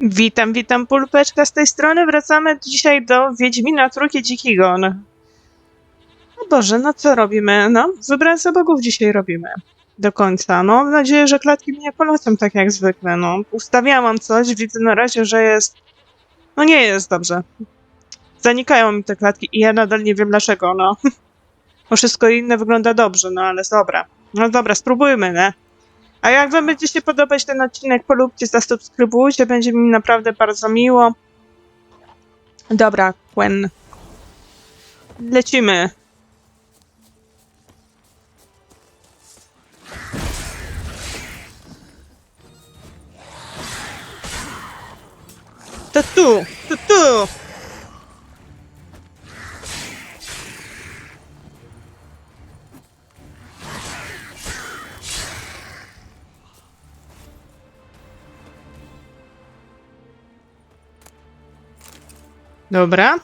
Witam, witam, Pulpeczka z tej strony. Wracamy dzisiaj do Wiedźmina Trójki Dziki Gon. O Boże, no co robimy? No, wybrance bogów dzisiaj robimy. Do końca. No, mam nadzieję, że klatki mnie polecą tak jak zwykle. No, ustawiałam coś, widzę na razie, że jest... No nie jest dobrze. Zanikają mi te klatki i ja nadal nie wiem dlaczego, no. Bo wszystko inne wygląda dobrze, no ale dobra. No dobra, spróbujmy, nie? A jak wam będzie się podobać ten odcinek, polubcie, zasubskrybujcie, będzie mi naprawdę bardzo miło. Dobra, Gwen. Lecimy. To tu, to tu. Dobra.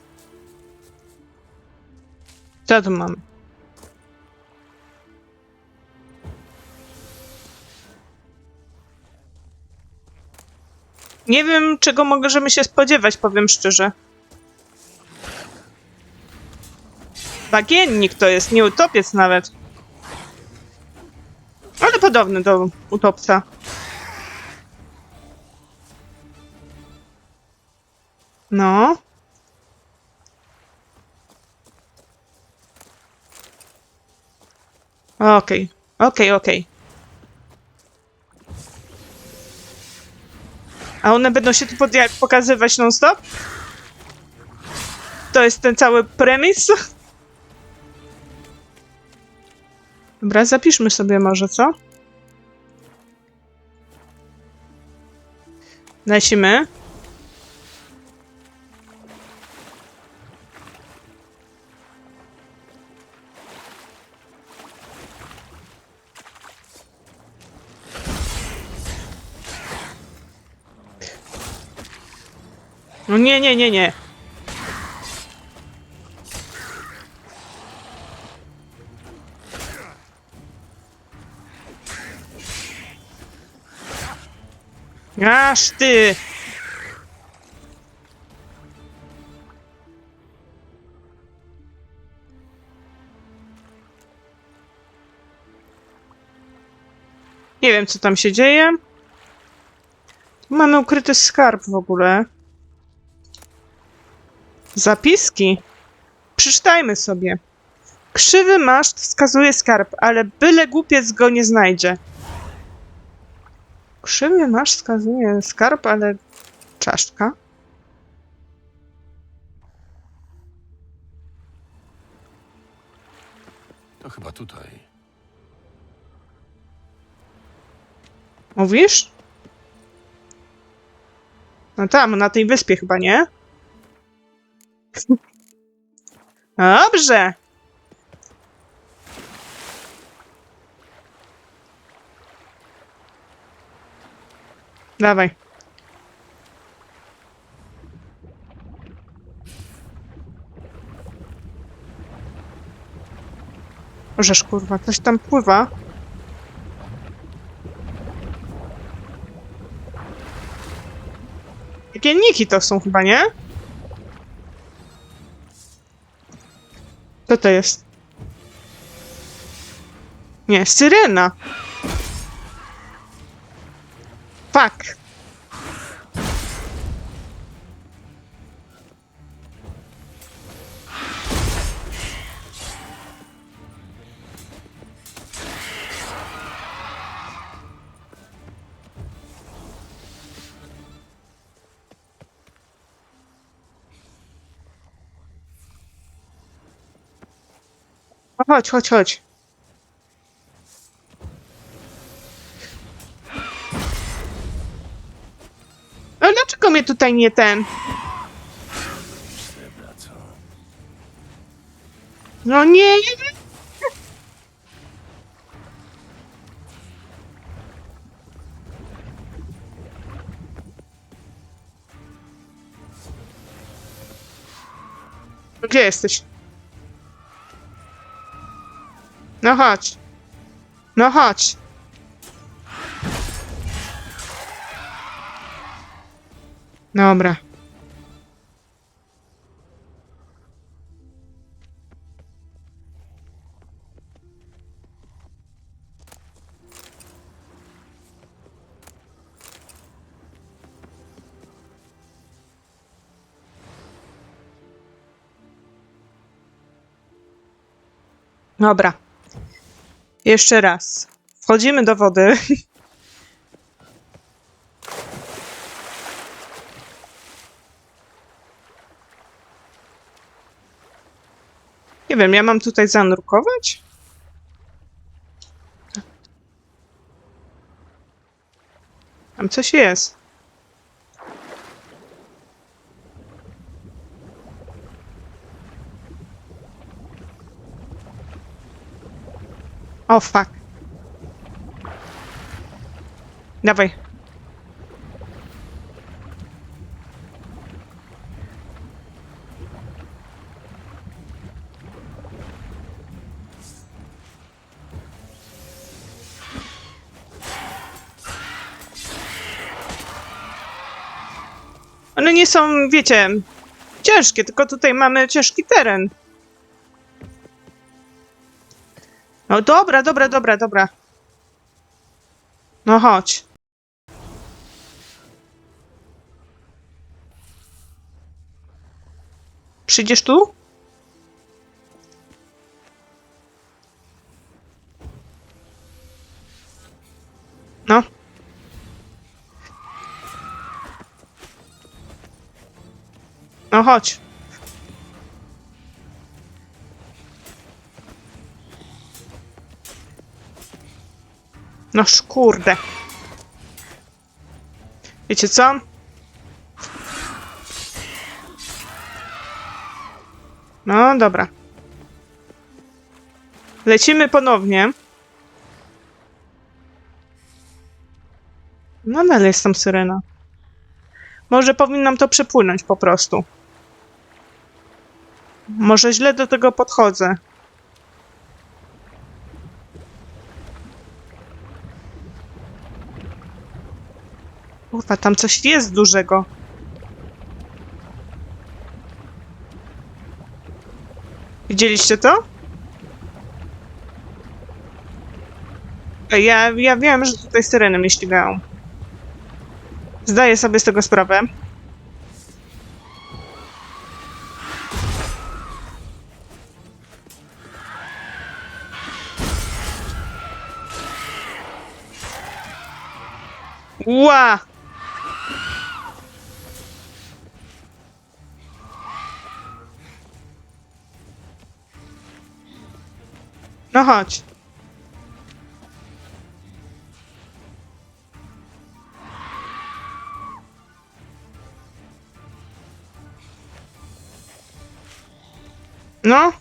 Co tu mamy? Nie wiem, czego możemy się spodziewać, powiem szczerze. Bagiennik to jest, nie utopiec nawet. Ale podobny do utopca. No. Okej, okej, okej. A one będą się tu pokazywać non-stop? To jest ten cały premis? Dobra, zapiszmy sobie może, co? Lecimy. No nie, nie, nie, nie. Aż ty! Nie wiem, co tam się dzieje. Mamy ukryty skarb w ogóle. Zapiski. Przeczytajmy sobie. Krzywy maszt wskazuje skarb, ale byle głupiec go nie znajdzie. Krzywy maszt wskazuje skarb, ale czaszka. To chyba tutaj. Mówisz? No tam, na tej wyspie chyba, nie? Dobrze. Dawaj. Możesz kurwa, coś tam pływa. Piekielniki to są chyba, nie? Co to jest? Nie, syrena. Fuck. Chodź, chodź, chodź. Dlaczego mnie tutaj nie ten? No nie. Gdzie jesteś? No chodź. No chodź. Dobra. Dobra. Jeszcze raz. Wchodzimy do wody. Nie wiem, ja mam tutaj zanurkować? Tam coś jest. O, fuck. Dawaj. One nie są, wiecie, ciężkie, tylko tutaj mamy ciężki teren. Dobra, dobra, dobra, dobra. No chodź. Przyjdziesz tu? No. No chodź. No kurde. Wiecie co? No dobra. Lecimy ponownie. No dalej jest tam syrena. Może powinnam to przepłynąć po prostu. Może źle do tego podchodzę. Kurwa, tam coś jest dużego. Widzieliście to? Ja, ja wiem, że tutaj syreny mnie ścigają. Zdaję sobie z tego sprawę. Ła! No chodź. No.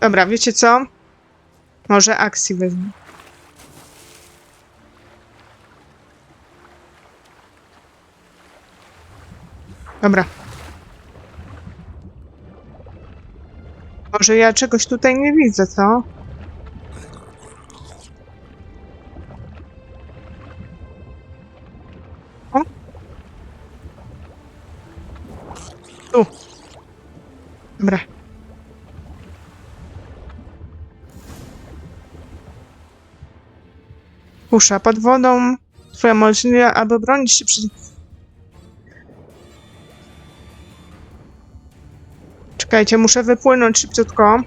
Dobra, wiecie co? Może akcji wezmę. Dobra. Może ja czegoś tutaj nie widzę, co? O. Tu. Dobra. Kusza pod wodą. Twoja możliwa, aby bronić się przeciw... Czekajcie, muszę wypłynąć szybciutko.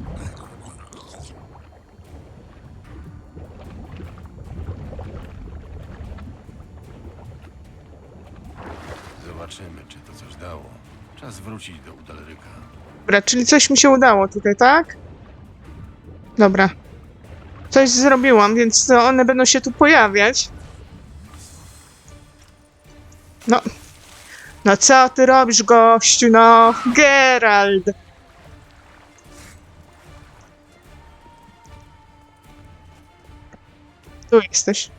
Zobaczymy, czy to coś dało. Czas wrócić do Udalryka. Dobra, czyli coś mi się udało tutaj, tak? Dobra. Coś zrobiłam, więc to one będą się tu pojawiać. No. No co ty robisz, gościu? No, Gerald! Tu jesteś.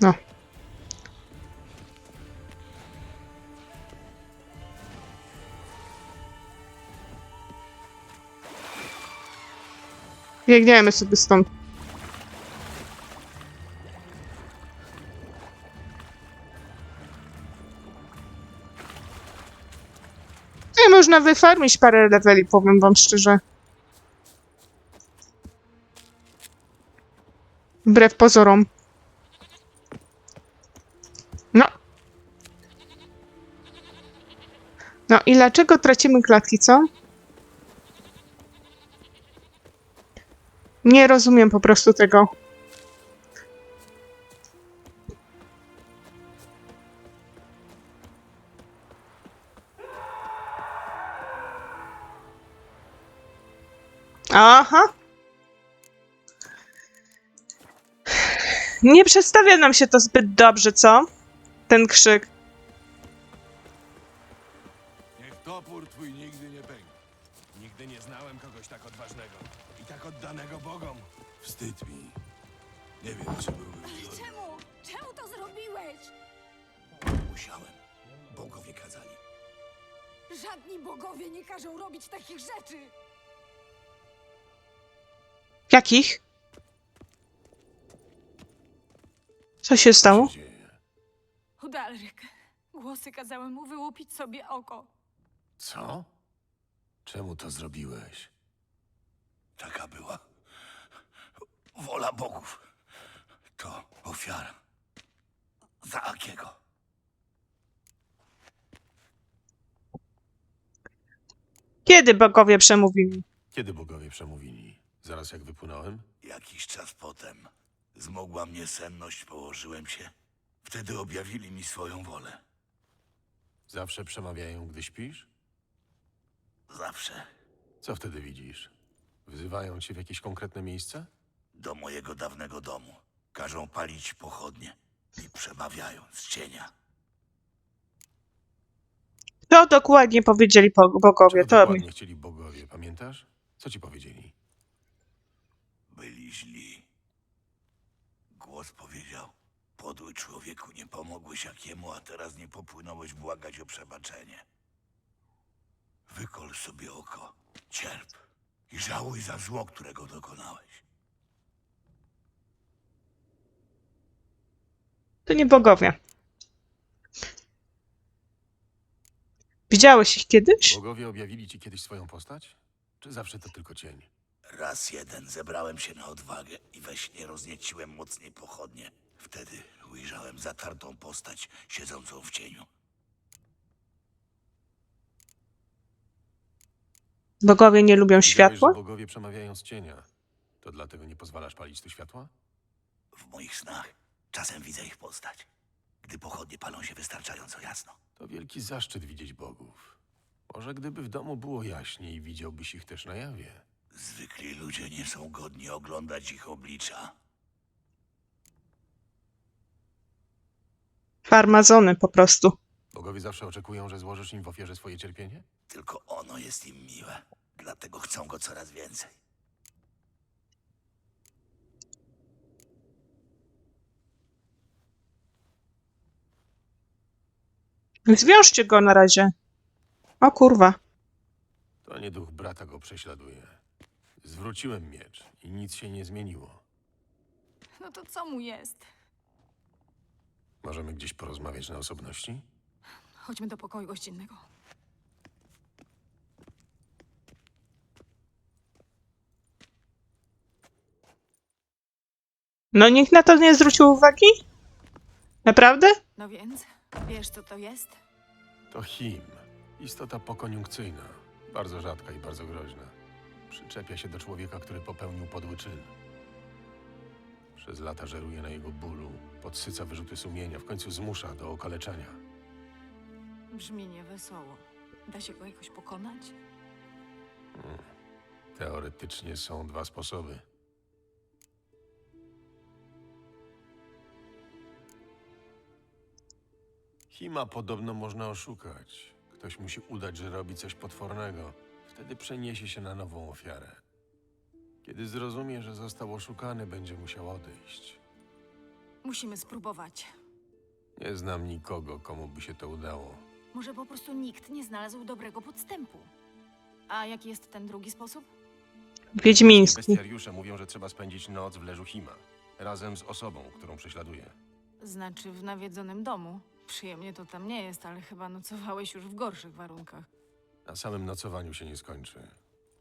No. Biegniemy sobie stąd. można wyfarmić parę leveli, powiem wam szczerze. Wbrew pozorom. No. No i dlaczego tracimy klatki, co? Nie rozumiem po prostu tego. Nie przedstawia nam się to zbyt dobrze, co? Ten krzyk. Niech topór twój nigdy nie pęknie. Nigdy nie znałem kogoś tak odważnego i tak oddanego bogom. Wstyd mi. Nie wiem, czy byłbym Ale zgodny. czemu? Czemu to zrobiłeś? Musiałem. Bogowie kazali. Żadni bogowie nie każą robić takich rzeczy. Jakich? Co się stało? Co się dzieje? Udalryk. Głosy kazały mu wyłupić sobie oko. Co? Czemu to zrobiłeś? Taka była wola bogów. To ofiara. Za Akiego. Kiedy bogowie przemówili? Kiedy bogowie przemówili? Zaraz jak wypłynąłem? Jakiś czas potem zmogła mnie senność, położyłem się. Wtedy objawili mi swoją wolę. Zawsze przemawiają, gdy śpisz? Zawsze Co wtedy widzisz? Wzywają cię w jakieś konkretne miejsce? do mojego dawnego domu. Każą palić pochodnie i przemawiają z cienia. Co dokładnie powiedzieli bo- bogowie? Czego To mi. dokładnie chcieli bogowie, pamiętasz? Co ci powiedzieli? Byli źli. Głos powiedział: Podły człowieku, nie pomogłeś jakiemu, a teraz nie popłynąłeś błagać o przebaczenie. Wykol sobie oko, cierp i żałuj za zło, którego dokonałeś. To nie bogowie. Widziałeś ich kiedyś? Bogowie objawili ci kiedyś swoją postać? Czy zawsze to tylko cień? Raz jeden zebrałem się na odwagę i we śnie roznieciłem mocniej pochodnie. Wtedy ujrzałem zatartą postać siedzącą w cieniu. Bogowie nie lubią Widziałeś, światła? że bogowie przemawiają z cienia. To dlatego nie pozwalasz palić tu światła? W moich snach czasem widzę ich postać, gdy pochodnie palą się wystarczająco jasno. To wielki zaszczyt widzieć bogów. Może gdyby w domu było jaśniej, widziałbyś ich też na jawie. Zwykli ludzie nie są godni oglądać ich oblicza. Farmazony po prostu. Bogowie zawsze oczekują, że złożysz im w ofierze swoje cierpienie? Tylko ono jest im miłe, dlatego chcą go coraz więcej. Zwiążcie go na razie. O kurwa. To nie duch brata go prześladuje. Zwróciłem miecz i nic się nie zmieniło. No to co mu jest? Możemy gdzieś porozmawiać na osobności? Chodźmy do pokoju gościnnego. No nikt na to nie zwrócił uwagi? Naprawdę? No więc, wiesz co to jest? To Him. Istota pokoniunkcyjna. Bardzo rzadka i bardzo groźna. Przyczepia się do człowieka, który popełnił podły czyn. Przez lata żeruje na jego bólu, podsyca wyrzuty sumienia, w końcu zmusza do okaleczania. Brzmi niewesoło. Da się go jakoś pokonać? Teoretycznie są dwa sposoby. Hima podobno można oszukać. Ktoś musi udać, że robi coś potwornego. Wtedy przeniesie się na nową ofiarę. Kiedy zrozumie, że został oszukany, będzie musiał odejść. Musimy spróbować. Nie znam nikogo, komu by się to udało. Może po prostu nikt nie znalazł dobrego podstępu. A jaki jest ten drugi sposób? Wiedźmiński. Bestiariusze mówią, że trzeba spędzić noc w leżu Hima. Razem z osobą, którą prześladuje. Znaczy w nawiedzonym domu. Przyjemnie to tam nie jest, ale chyba nocowałeś już w gorszych warunkach. Na samym nocowaniu się nie skończy.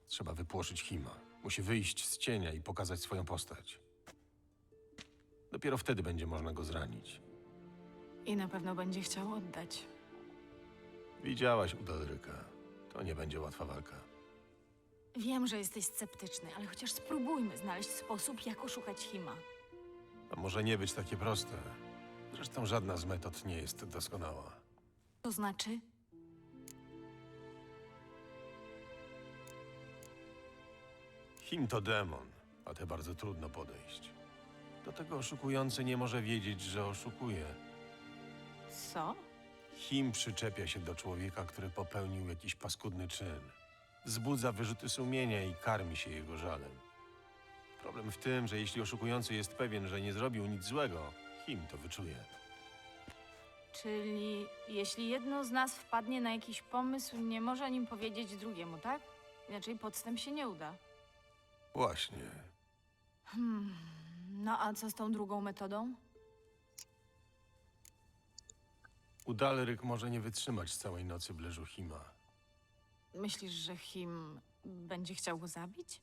Trzeba wypłoszyć Hima. Musi wyjść z cienia i pokazać swoją postać. Dopiero wtedy będzie można go zranić. I na pewno będzie chciał oddać. Widziałaś Udalryka. To nie będzie łatwa walka. Wiem, że jesteś sceptyczny, ale chociaż spróbujmy znaleźć sposób, jak oszukać Hima. To może nie być takie proste. Zresztą żadna z metod nie jest doskonała. To znaczy, Him to demon, a te bardzo trudno podejść. Do tego oszukujący nie może wiedzieć, że oszukuje. co? Him przyczepia się do człowieka, który popełnił jakiś paskudny czyn. Wzbudza wyrzuty sumienia i karmi się jego żalem. Problem w tym, że jeśli oszukujący jest pewien, że nie zrobił nic złego, Him to wyczuje. Czyli jeśli jedno z nas wpadnie na jakiś pomysł, nie może o nim powiedzieć drugiemu, tak? Inaczej podstęp się nie uda. Właśnie. Hmm. No a co z tą drugą metodą? Udalryk może nie wytrzymać całej nocy w leżu Hima. Myślisz, że Him będzie chciał go zabić?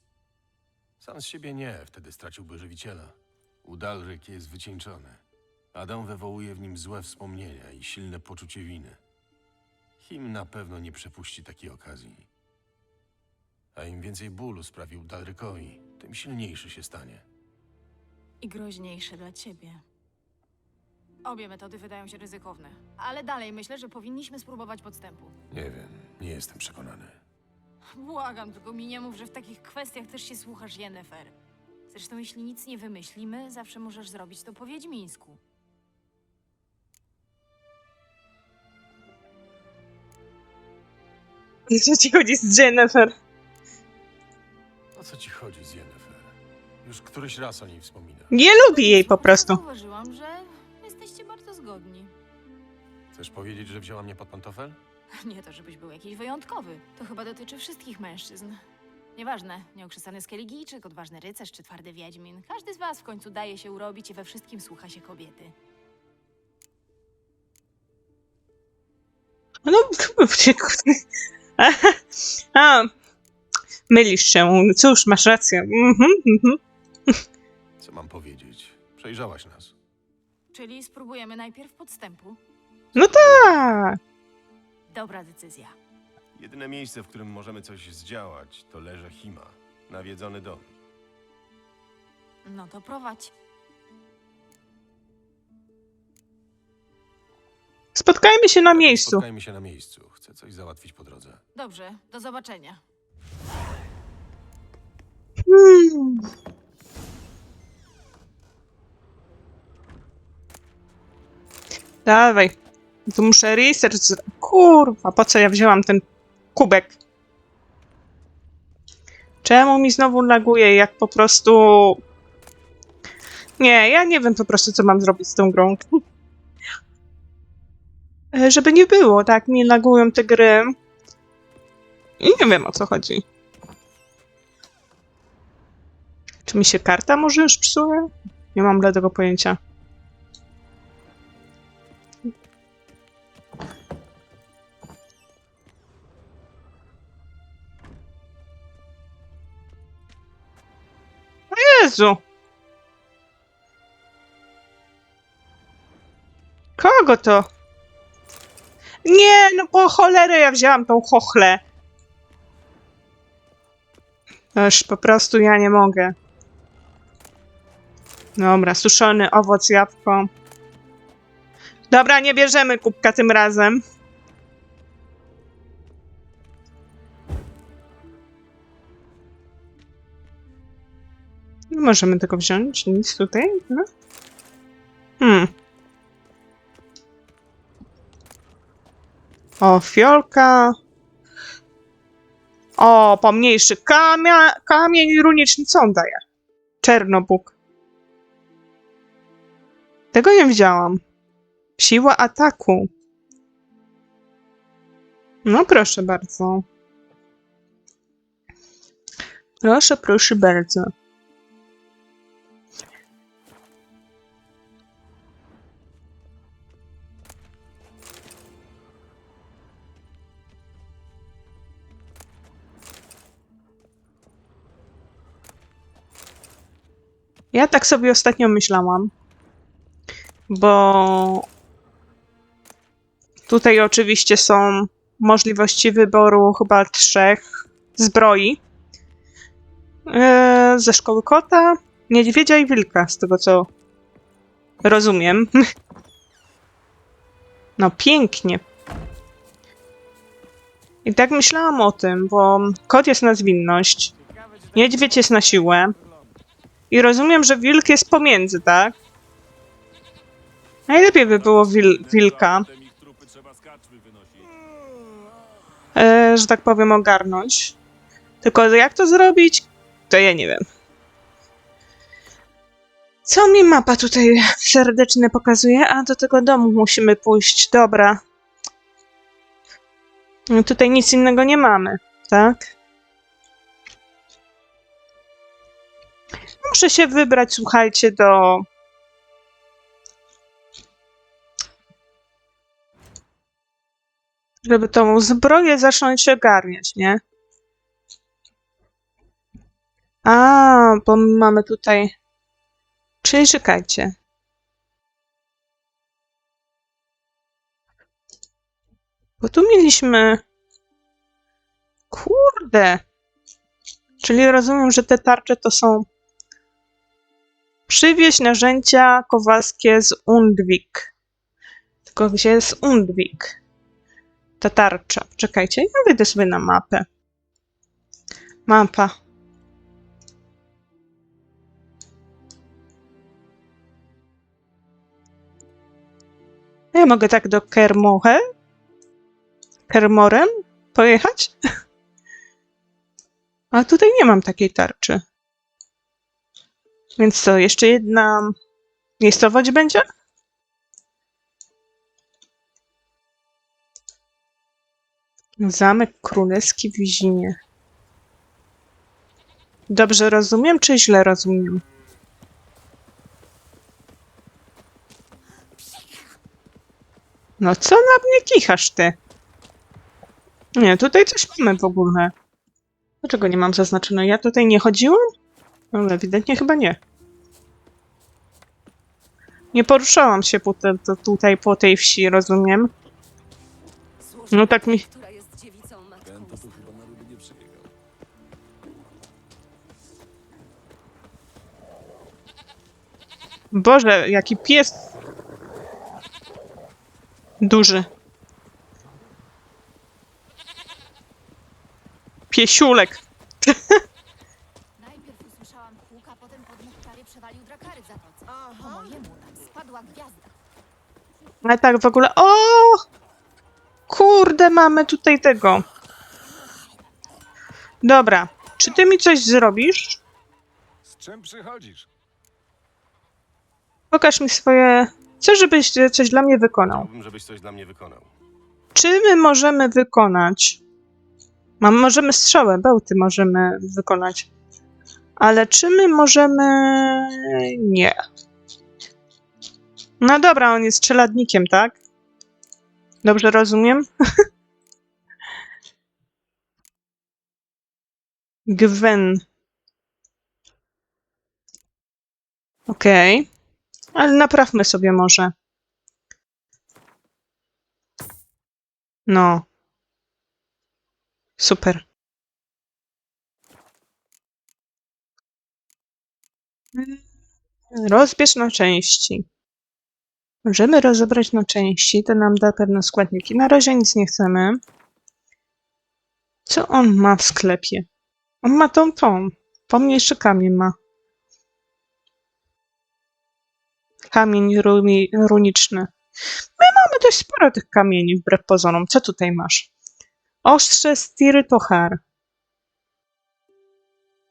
Sam z siebie nie, wtedy straciłby żywiciela. Udalryk jest wycieńczony. Adam wywołuje w nim złe wspomnienia i silne poczucie winy. Him na pewno nie przepuści takiej okazji. A im więcej bólu sprawił Udalrykowi, tym silniejszy się stanie. I groźniejsze dla ciebie. Obie metody wydają się ryzykowne, ale dalej myślę, że powinniśmy spróbować podstępu. Nie wiem, nie jestem przekonany. Błagam, tylko mi nie mów, że w takich kwestiach też się słuchasz Yennefer. Zresztą jeśli nic nie wymyślimy, zawsze możesz zrobić to po wiedźmińsku. Co ci chodzi z Jennifer? O co ci chodzi z Yennefer? Już któryś raz o niej wspomina. Nie lubi jej po prostu. Zauważyłam, że jesteście bardzo zgodni. Chcesz powiedzieć, że wzięła mnie pod pantofel? Nie to, żebyś był jakiś wyjątkowy. To chyba dotyczy wszystkich mężczyzn. Nieważne, nieokrzesany skeligijczyk, odważny rycerz czy twardy wiedźmin. Każdy z was w końcu daje się urobić i we wszystkim słucha się kobiety. No, a, mylisz się. Cóż, masz rację. Mhm, mhm. Co mam powiedzieć? Przejrzałaś nas. Czyli spróbujemy najpierw podstępu. No tak. Dobra decyzja. Jedyne miejsce, w którym możemy coś zdziałać, to leże Hima. Nawiedzony dom. No to prowadź. Spotkajmy się na miejscu. Spotkajmy się na miejscu. Chcę coś załatwić po drodze. Dobrze, do zobaczenia. Dawaj. Tu muszę research. Kurwa, po co ja wzięłam ten kubek? Czemu mi znowu laguje, jak po prostu... Nie, ja nie wiem po prostu, co mam zrobić z tą grą. E, Żeby nie było, tak, mi lagują te gry. I nie wiem, o co chodzi. Mi się karta może już psuje? Nie mam bladego pojęcia. Jezu! Kogo to? Nie, no po cholerę ja wzięłam tą chochlę. Aż po prostu ja nie mogę. Dobra, suszony owoc, jabłko. Dobra, nie bierzemy kubka tym razem. Nie możemy tego wziąć, nic tutaj. No? Hmm. O, fiolka. O, pomniejszy kamia, kamień runiczny. Co on daje? Czernobóg. Tego nie widziałam. Siła ataku. No proszę bardzo. Proszę, proszę bardzo. Ja tak sobie ostatnio myślałam, bo tutaj oczywiście są możliwości wyboru chyba trzech zbroi. Eee, ze szkoły kota, niedźwiedzia i wilka, z tego co rozumiem. No pięknie. I tak myślałam o tym, bo kot jest na zwinność, niedźwiedź jest na siłę i rozumiem, że wilk jest pomiędzy, tak? Najlepiej by było wil wilka, e, że tak powiem, ogarnąć. Tylko jak to zrobić, to ja nie wiem. Co mi mapa tutaj serdeczne pokazuje? A do tego domu musimy pójść. Dobra. No tutaj nic innego nie mamy, tak? Muszę się wybrać, słuchajcie, do. Żeby tą zbroję zacząć ogarniać, nie? A, bo mamy tutaj. Czyli czekajcie. Bo tu mieliśmy. Kurde. Czyli rozumiem, że te tarcze to są. Przywieźć narzędzia kowalskie z Undwik. Tylko gdzie jest Undwik? Ta tarcza. Czekajcie, ja wyjdę sobie na mapę. Mapa. Ja mogę tak do Kermohe? Kermorem pojechać? A tutaj nie mam takiej tarczy. Więc co, jeszcze jedna miejscowość będzie? Zamek Królewski w Wizinie. Dobrze rozumiem, czy źle rozumiem? No co na mnie kichasz ty? Nie, tutaj coś mamy w ogóle. Dlaczego nie mam zaznaczone? Ja tutaj nie chodziłam? No, ewidentnie chyba nie. Nie poruszałam się po te, tutaj po tej wsi, rozumiem. No tak mi... Boże, jaki pies! Duży. Piesiulek. Najpierw usłyszałam huk, a potem podmuch prawie przewalił drakary w zatoce. Po mojemu tam spadła gwiazda. Ale tak w ogóle. O! Kurde, mamy tutaj tego. Dobra. Czy ty mi coś zrobisz? Z czym przychodzisz? Pokaż mi swoje. Chcę, żebyś coś dla mnie wykonał. Chciałbym, żebyś coś dla mnie wykonał. Czy my możemy wykonać? Mam, możemy strzałę, bełty możemy wykonać. Ale czy my możemy. Nie. No dobra, on jest czeladnikiem, tak? Dobrze rozumiem? Gwen. Okej. Ale naprawmy sobie może. No. Super. Rozbierz na części. Możemy rozebrać na części, to nam da pewne składniki. Na razie nic nie chcemy. Co on ma w sklepie? On ma tą, tą. Pomniejszy kamień ma. Kamień runi, runiczny. My mamy dość sporo tych kamieni, wbrew pozorom. Co tutaj masz? Ostrze Styrytochar.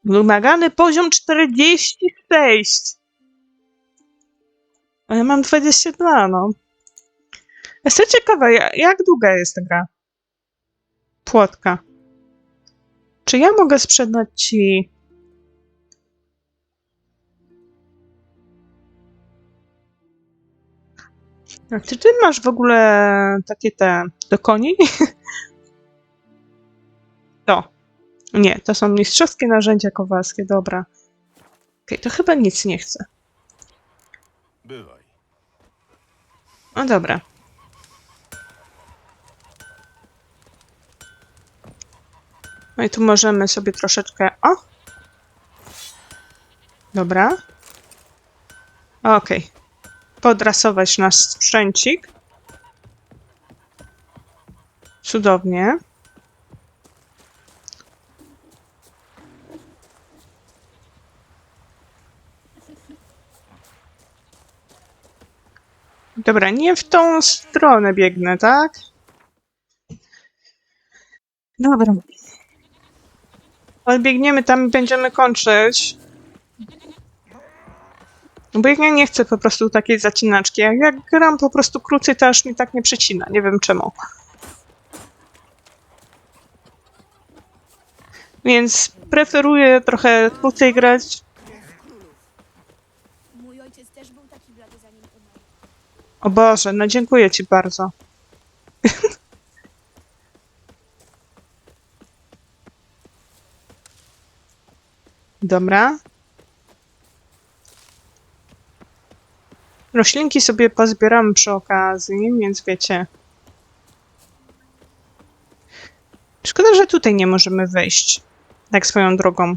Wymagany poziom 46. A ja mam 22, no. Jestem ciekawa, ja- jak długa jest ta gra? Płotka. Czy ja mogę sprzedać ci czy ty masz w ogóle takie te do koni? To. Nie, to są mistrzowskie narzędzia kowalskie, dobra. Okej, to chyba nic nie chcę. Bywaj. No dobra. No i tu możemy sobie troszeczkę. O! Dobra. Okej. Podrasować nasz sprzęcik. Cudownie. Dobra, nie w tą stronę biegnę, tak? Dobra. Ale biegniemy tam i będziemy kończyć. Bo ja nie chcę po prostu takiej zacinaczki. Jak, gram po prostu krócej, to aż mi tak nie przecina. Nie wiem czemu. Więc preferuję trochę krócej grać. Mój ojciec też był taki blady zanim umarł. O Boże, no dziękuję ci bardzo. Dobra. Roślinki sobie pozbieramy przy okazji, więc wiecie. Szkoda, że tutaj nie możemy wejść. Tak swoją drogą.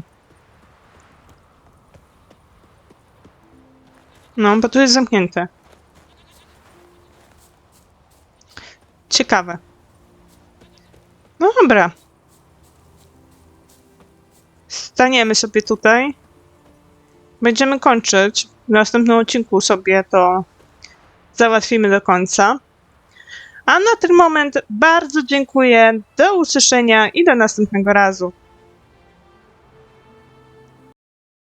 No, bo tu jest zamknięte. Ciekawe. No dobra. Staniemy sobie tutaj. Będziemy kończyć. W następnym odcinku sobie to załatwimy do końca. A na ten moment bardzo dziękuję. Do usłyszenia i do następnego razu.